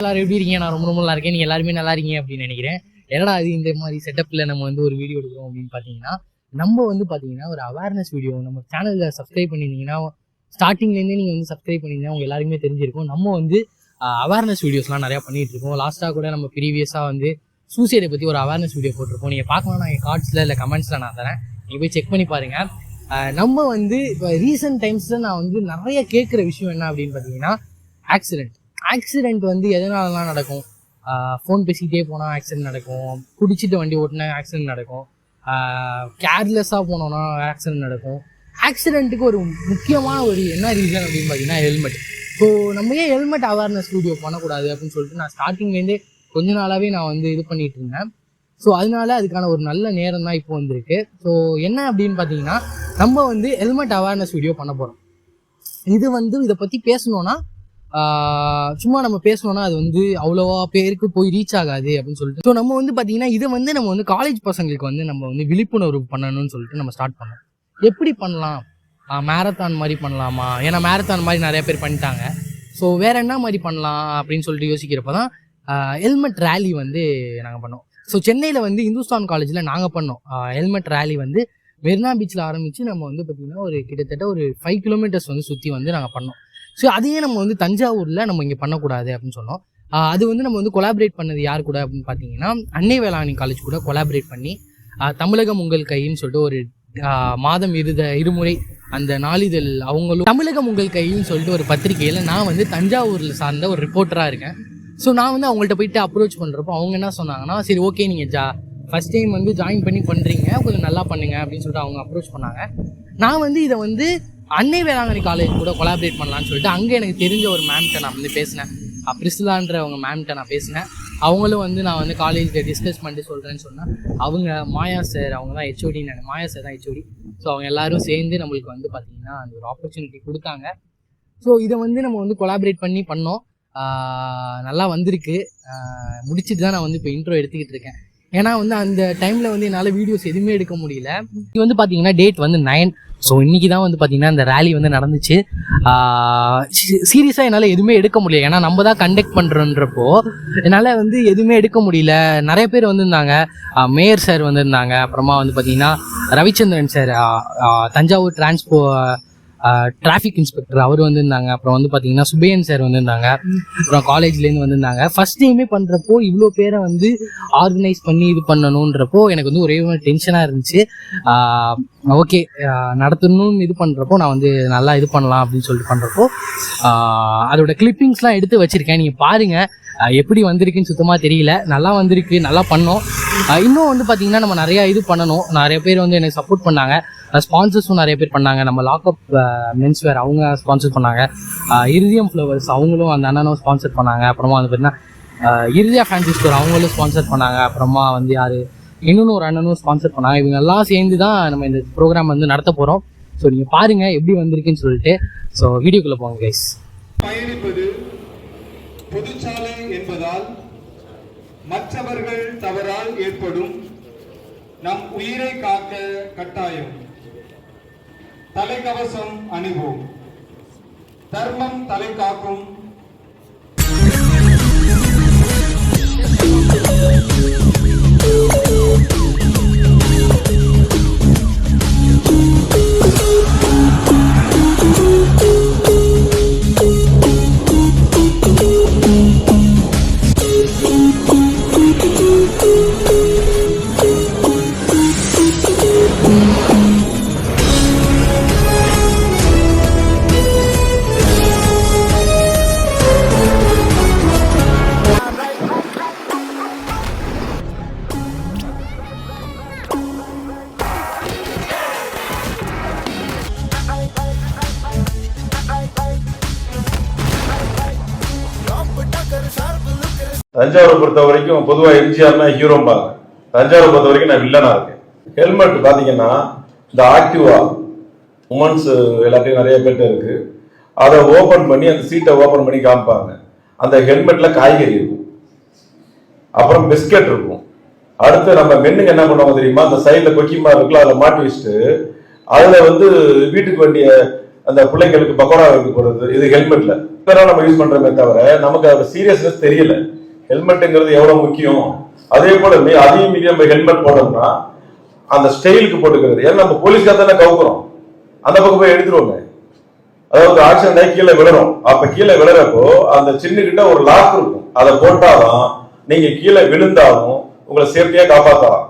எல்லாரும் எப்படி இருக்கீங்க? நான் ரொம்ப ரொம்ப நல்லா இருக்கேன். நீங்க எல்லாருமே நல்லா இருக்கீங்க அப்படின்னு நினைக்கிறேன். என்னடா அது இந்த மாதிரி செட்டப்ல நம்ம வந்து ஒரு வீடியோ எடுக்கிறோம் அப்படின்னு பாத்தீங்கன்னா நம்ம வந்து பாத்தீங்கன்னா ஒரு அவேர்னஸ் வீடியோ நம்ம சேனல்ல சப்ஸ்கிரைப் பண்ணிருந்தீங்கன்னா ஸ்டார்டிங்லேருந்தே நீங்கள் வந்து சப்ஸ்கிரைப் பண்ணியிருந்தீங்கன்னா உங்க எல்லாருமே தெரிஞ்சிருக்கும். நம்ம வந்து அவேர்னஸ் வீடியோஸ்லாம் நிறையா பண்ணிட்டு இருக்கோம். லாஸ்ட்டாக கூட நம்ம ப்ரீவியஸாக வந்து சூசைடை பற்றி ஒரு அவேர்னஸ் வீடியோ போட்டிருப்போம் நீங்கள் பார்க்கலாம். நான் என் கார்ட்ஸில் இல்லை கமெண்ட்ஸில் நான் தரேன். நீங்கள் போய் செக் பண்ணி பாருங்கள் நம்ம வந்து இப்போ ரீசெண்ட் டைம்ஸில் நான் வந்து நிறைய கேட்குற விஷயம் என்ன அப்படின்னு பார்த்தீங்கன்னா ஆக்சிடென்ட் ஆக்சிடெண்ட் வந்து எதனாலலாம் நடக்கும்? ஃபோன் பேசிக்கிட்டே போனால் ஆக்சிடென்ட் நடக்கும். குடிச்சிட்டு வண்டி ஓட்டினா ஆக்சிடென்ட் நடக்கும். கேர்லெஸ்ஸாக போனோன்னா ஆக்சிடென்ட் நடக்கும். ஆக்சிடெண்ட்டுக்கு ஒரு முக்கியமான ஒரு என்ன ரீசன் அப்படின்னு பார்த்தீங்கன்னா ஹெல்மெட் ஸோ நம்ம ஏன் ஹெல்மெட் அவேர்னஸ் வீடியோ பண்ணக்கூடாது அப்படின்னு சொல்லிட்டு நான் ஸ்டார்டிங்லேருந்தே கொஞ்ச நாளாகவே நான் வந்து இது பண்ணிட்டு இருந்தேன். ஸோ அதனால அதுக்கான ஒரு நல்ல நேரம் தான் இப்போ வந்திருக்கு. ஸோ என்ன அப்படின்னு பார்த்தீங்கன்னா நம்ம வந்து ஹெல்மெட் அவேர்னஸ் வீடியோ பண்ண போகிறோம் இது வந்து இதை பற்றி பேசணுன்னா சும்மா நம்ம பேசணும்னா அது வந்து அவ்வளோவா பேருக்கு போய் ரீச் ஆகாது அப்படின்னு சொல்லிட்டு. ஸோ நம்ம வந்து பார்த்தீங்கன்னா இதை வந்து நம்ம வந்து காலேஜ் பசங்களுக்கு வந்து நம்ம வந்து விழிப்புணர்வு பண்ணணும்னு சொல்லிட்டு நம்ம ஸ்டார்ட் பண்ணோம். எப்படி பண்ணலாம்? மேரத்தான் மாதிரி பண்ணலாமா? ஏன்னா மேரத்தான் மாதிரி நிறைய பேர் பண்ணிட்டாங்க. ஸோ வேற என்ன மாதிரி பண்ணலாம் அப்படின்னு சொல்லிட்டு யோசிக்கிறப்ப தான் ஹெல்மெட் ரேலி வந்து நாங்கள் பண்ணோம். ஸோ சென்னையில் வந்து இந்துஸ்தான் காலேஜில் நாங்கள் பண்ணோம். ஹெல்மெட் ரேலி வந்து மெரினா பீச்சில் ஆரம்பித்து நம்ம வந்து பார்த்திங்கன்னா ஒரு கிட்டத்தட்ட ஒரு ஃபைவ் கிலோமீட்டர்ஸ் வந்து சுற்றி வந்து நாங்கள் பண்ணோம். ஸோ அதையே நம்ம வந்து தஞ்சாவூரில் நம்ம இங்கே பண்ணக்கூடாது அப்படின்னு சொன்னோம். அது வந்து நம்ம வந்து கொலாபரேட் பண்ணது யார் கூட அப்படின்னு பார்த்தீங்கன்னா அன்னை வேளாண் காலேஜ் கூட கொலாபரேட் பண்ணி தமிழகம் உங்கள் கைன்னு சொல்லிட்டு ஒரு மாதம் இருத இருமுறை அந்த நாளிதழ் அவங்களும் தமிழகம் உங்கள் கைன்னு சொல்லிட்டு ஒரு பத்திரிகையில் நான் வந்து தஞ்சாவூரில் சார்ந்த ஒரு ரிப்போர்ட்டராக இருக்கேன். ஸோ நான் வந்து அவங்கள்ட்ட போயிட்டு அப்ரோச் பண்ணுறப்போ அவங்க என்ன சொன்னாங்கன்னா சரி ஓகே நீங்கள் ஜா ஃபஸ்ட் டைம் வந்து ஜாயின் பண்ணி பண்ணுறீங்க கொஞ்சம் நல்லா பண்ணுங்க அப்படின்னு சொல்லிட்டு அவங்க அப்ரோச் பண்ணாங்க. நான் வந்து இதை வந்து அன்னை வேளாங்கண்ணி காலேஜ் கூட கொலாபரேட் பண்ணலாம்னு சொல்லிட்டு அங்கே எனக்கு தெரிஞ்ச ஒரு மேம்கிட்ட நான் வந்து பேசினேன். பிரிஸ்லான்ற மேம்கிட்ட நான் பேசினேன். அவங்களும் வந்து நான் வந்து காலேஜில் டிஸ்கஸ் பண்ணிட்டு சொல்கிறேன்னு சொன்னேன் அவங்க மாயா சார் அவங்க தான் ஹெச்ஓடி நான் மாயா சார் தான் ஹெச்ஓடி ஸோ அவங்க எல்லாரும் சேர்ந்து நம்மளுக்கு வந்து பார்த்திங்கன்னா அந்த ஒரு ஆப்பர்ச்சுனிட்டி கொடுத்தாங்க. ஸோ இதை வந்து நம்ம வந்து கொலாபரேட் பண்ணி பண்ணோம். நல்லா வந்திருக்கு. முடிச்சுட்டு தான் நான் வந்து இப்போ இன்ட்ரோ எடுத்துக்கிட்டு இருக்கேன். ஏன்னா வந்து அந்த டைமில் வந்து என்னால் வீடியோஸ் எதுவுமே எடுக்க முடியல. இது வந்து பார்த்தீங்கன்னா டேட் வந்து நைன் ஸோ இன்றைக்கி தான் வந்து பார்த்தீங்கன்னா இந்த ரேலி வந்து நடந்துச்சு. சீரியஸாக என்னால் எதுவுமே எடுக்க முடியல. ஏன்னா நம்ம தான் கண்டக்ட் பண்ணுறோன்றப்போ என்னால் வந்து எதுவுமே எடுக்க முடியல. நிறைய பேர் வந்திருந்தாங்க. மேயர் சார் வந்திருந்தாங்க. அப்புறமா வந்து பார்த்தீங்கன்னா Ravichandran sir Thanjavur transport traffic inspector அவர் வந்திருந்தாங்க. அப்புறம் வந்து பார்த்தீங்கன்னா சுபேன் சார் வந்திருந்தாங்க. அப்புறம் காலேஜ்லேருந்து வந்திருந்தாங்க. ஃபர்ஸ்ட் டைமே பண்ணுறப்போ இவ்வளோ பேரை வந்து ஆர்கனைஸ் பண்ணி இது பண்ணணுன்றப்போ எனக்கு வந்து ஒரே டென்ஷனாக இருந்துச்சு. ஓகே நடத்தணும்னு இது பண்ணுறப்போ நான் வந்து நல்லா இது பண்ணலாம் அப்படின்னு சொல்லிட்டு பண்ணுறப்போ அதோட கிளிப்பிங்ஸ்லாம் எடுத்து வச்சுருக்கேன். நீங்கள் பாருங்கள் எப்படி வந்திருக்குன்னு சுத்தமாக தெரியல. நல்லா வந்திருக்கு நல்லா பண்ணோம். இன்னும் வந்து பார்த்தீங்கன்னா நம்ம நிறையா இது பண்ணணும். நிறைய பேர் வந்து எனக்கு சப்போர்ட் பண்ணாங்க. ஸ்பான்சர்ஸும் நிறைய பேர் பண்ணாங்க. நம்ம லாக்அப் மென்ஸ் வேர் அவங்க ஸ்பான்சர் பண்ணாங்க. இறுதியம் ஃப்ளவர்ஸ் அவங்களும் அந்த அண்ணனும் ஸ்பான்சர் பண்ணாங்க. அப்புறமா வந்து பார்த்தீங்கன்னா இறுதியா ஃபேன்சி ஸ்டோர் அவங்களும் ஸ்பான்சர் பண்ணாங்க. அப்புறமா வந்து யார்? இன்னொன்று ஒரு அண்ணனும் ஸ்பான்சர் பண்ணாங்க. இவங்க எல்லாம் சேர்ந்து தான் நம்ம இந்த ப்ரோக்ராம் வந்து நடத்த போகிறோம் ஸோ நீங்கள் பாருங்கள் எப்படி வந்திருக்குன்னு சொல்லிட்டு. ஸோ வீடியோக்குள்ளே போங்க கைஸ் பயணிப்பது பொதுச்சாலை என்பதால் மற்றவர்கள் தவறால் ஏற்படும் நம் உயிரை காக்க கட்டாயம். தலைக்கவசம் அணிவோம் தர்மம் தலை காக்கும் தஞ்சாவூரை பொறுத்த வரைக்கும் பொதுவாக எம்ஜிஆர்னா ஹீரோம்பாங்க தஞ்சாவூரை பொறுத்த வரைக்கும் நான் வில்லனா இருக்கேன். ஹெல்மெட் பார்த்தீங்கன்னா இந்த ஆக்டிவா உமன்ஸ் எல்லாத்தையும் நிறைய பேர்ட்ட இருக்கு. அதை ஓப்பன் பண்ணி அந்த சீட்டை ஓப்பன் பண்ணி காமிப்பாங்க. அந்த ஹெல்மெட்ல காய்கறி இருக்கும். அப்புறம் பிஸ்கட் இருக்கும். அடுத்து நம்ம மென்னுங்க என்ன பண்ணுவாங்க தெரியுமா? அந்த சைடில் கொக்கிமா இருக்குல்ல அதில் மாட்டி வச்சுட்டு அதில் வந்து வீட்டுக்கு வேண்டிய அந்த பிள்ளைங்களுக்கு பக்கோடா வைக்க போகிறது இது ஹெல்மெட்ல இப்பதான் நம்ம யூஸ் பண்ணுறோமே தவிர நமக்கு அதோட சீரியஸ்னஸ் தெரியல. ஹெல்மெட்டுங்கிறது எவ்வளவு முக்கியம்? அதே போல அதையும் மீறி நம்ம ஹெல்மெட் போட்டோம்னா அந்த ஸ்டைலுக்கு போட்டுக்கிறது. ஏன்னா நம்ம போலீஸ்க்காக தானே கவுக்குறோம். அந்த பக்கம் போய் எடுத்துருவோங்க அதாவது ஆக்சிடென்ட் ஆகி கீழே விழறோம். அப்ப கீழே விழறப்போ அந்த சின்ன ஒரு லாக் இருக்கும். அதை போட்டாதான் நீங்க கீழே விழுந்தாலும் உங்களை சேஃப்டியா காப்பாத்தலாம்.